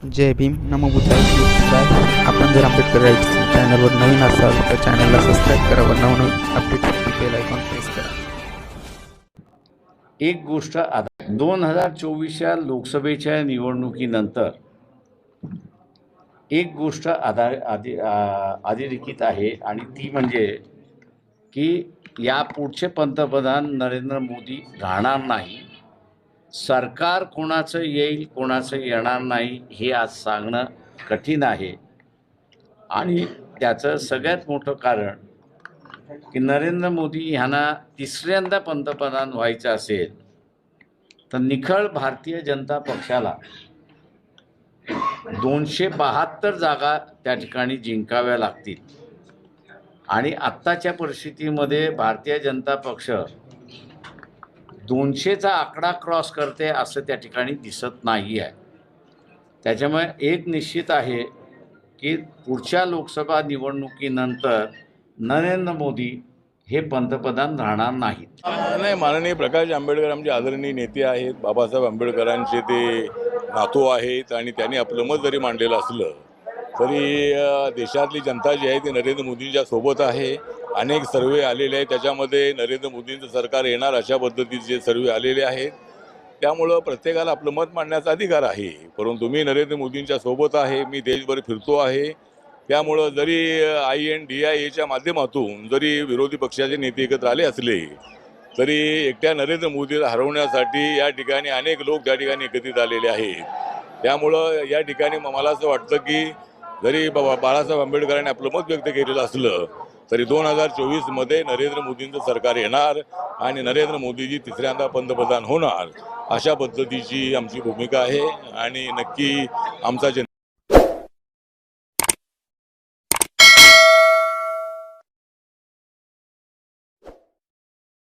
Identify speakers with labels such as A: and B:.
A: जय भीम. नमो बुद्धाय आपण जर आंबेडकर राईट्स चॅनलवर नवीन असाल तर चॅनलला सबस्क्राईब करा व नवनवीन अपडेटसाठी बेल आयकॉन प्रेस करा.
B: एक गोष्ट आता दोन हजार चोवीसच्या लोकसभेच्या निवडणुकीनंतर एक गोष्ट आधार आधी अधिरेखित अधोरेखित आहे आणि ती म्हणजे की या पुढचे पंतप्रधान नरेंद्र मोदी राहणार नाही. सरकार कोणाचं येईल कोणाचं येणार नाही हे आज सांगणं कठीण आहे. आणि त्याचं सगळ्यात मोठं कारण की नरेंद्र मोदी ह्यांना तिसऱ्यांदा पंतप्रधान व्हायचं असेल तर निखळ भारतीय जनता पक्षाला दोनशे बहात्तर जागा त्या ठिकाणी जिंकाव्या लागतील. आणि आत्ताच्या परिस्थितीमध्ये भारतीय जनता पक्ष दोनशेचा आकडा क्रॉस करते असं त्या ठिकाणी दिसत नाही आहे. त्याच्यामुळे एक निश्चित आहे की पुढच्या लोकसभा निवडणुकीनंतर नरेंद्र मोदी हे पंतप्रधान राहणार नाहीत.
C: नाही माननीय प्रकाश आंबेडकर आमचे आदरणीय नेते आहेत. बाबासाहेब आंबेडकरांचे ते नातू आहेत आणि त्यांनी आपलं मत जरी मांडलेलं असलं तरी देशातली जनता जी आहे ती नरेंद्र मोदींच्या सोबत आहे. अनेक सर्वे आलेले आहेत. त्याच्यामध्ये नरेंद्र मोदींचं सरकार येणार अशा पद्धतीचे सर्वे आलेले आहेत. त्यामुळं प्रत्येकाला आपलं मत मांडण्याचा अधिकार आहे. परंतु मी नरेंद्र मोदींच्या सोबत आहे. मी देशभर फिरतो आहे. त्यामुळं जरी आय एन डी आय एच्या माध्यमातून जरी विरोधी पक्षाचे नेते एकत्र आले असले तरी एकट्या नरेंद्र मोदीला हरवण्यासाठी या ठिकाणी अनेक लोक त्या ठिकाणी एकत्रित आलेले आहेत. त्यामुळं या ठिकाणी म- मला असं वाटतं की जरी बाबा बाळासाहेब आंबेडकरांनी आपलं मत व्यक्त केलेलं असलं तरी दोन हजार चोवीसमध्ये नरेंद्र मोदींचं सरकार येणार आणि नरेंद्र मोदीजी तिसऱ्यांदा पंतप्रधान होणार. अशा पद्धतीची आमची भूमिका आहे आणि नक्की आमचा जन